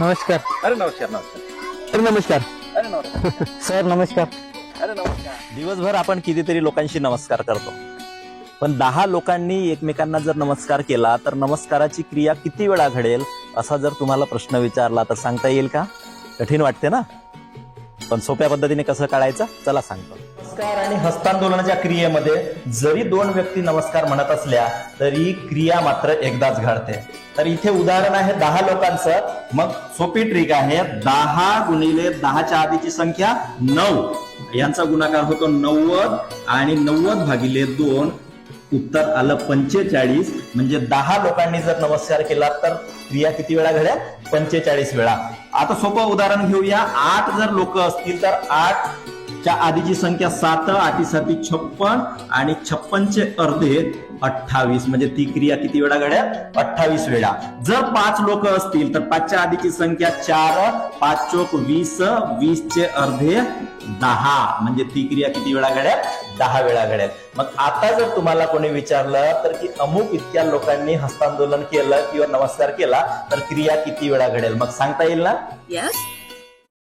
नमस्कार. अरे नमस्कार नमस्कार. सर नमस्कार. अरे नमस्कार. सर नमस्कार. अरे नमस्कार. दिवसभर आपण कितीतरी लोकांशी नमस्कार करतो. पण दहा लोकांनी एकमेकांना जर नमस्कार केला तर नमस्काराची क्रिया किती वेळा घडेल असा जर तुम्हाला प्रश्न विचारला तर सांगता येईल का? कठीण वाटते ना? पण सोप्या पद्धतीने कसं काढायचं चला सांगतो. नमस्कार आणि हस्तांदोलनाच्या क्रियेमध्ये जरी दोन व्यक्ती नमस्कार म्हणत असल्या तरी क्रिया मात्र एकदाच घडते. तर इथे उदाहरण आहे दहा लोकांचं. मग सोपी ट्रिक आहे. दहा गुणिले दहाच्या आधीची संख्या नऊ. यांचा गुणाकार होतो नव्वद आणि नव्वद भागिले दोन. उत्तर आलं पंचेचाळीस. म्हणजे दहा लोकांनी जर नमस्कार केला तर क्रिया किती वेळा घड्या? पंचेचाळीस वेळा. आता सोपं उदाहरण घेऊया. आठ जर लोक असतील तर आठ च्या आधीची संख्या सात आठी साठी छप्पन आणि छप्पनचे अर्धे अठ्ठावीस. म्हणजे ती क्रिया किती वेळा घड्या? अठ्ठावीस वेळा. जर पाच लोक असतील तर पाचच्या आधीची संख्या चार पाच चोक वीस वीसचे अर्धे दहा. म्हणजे ती क्रिया किती वेळा घड्या? दहा वेळा घड्यात मग आता जर तुम्हाला कोणी विचारलं तर की अमुक इतक्या लोकांनी हस्तांदोलन केलं किंवा नमस्कार केला तर क्रिया किती वेळा घडेल? मग सांगता येईल ना? Yes?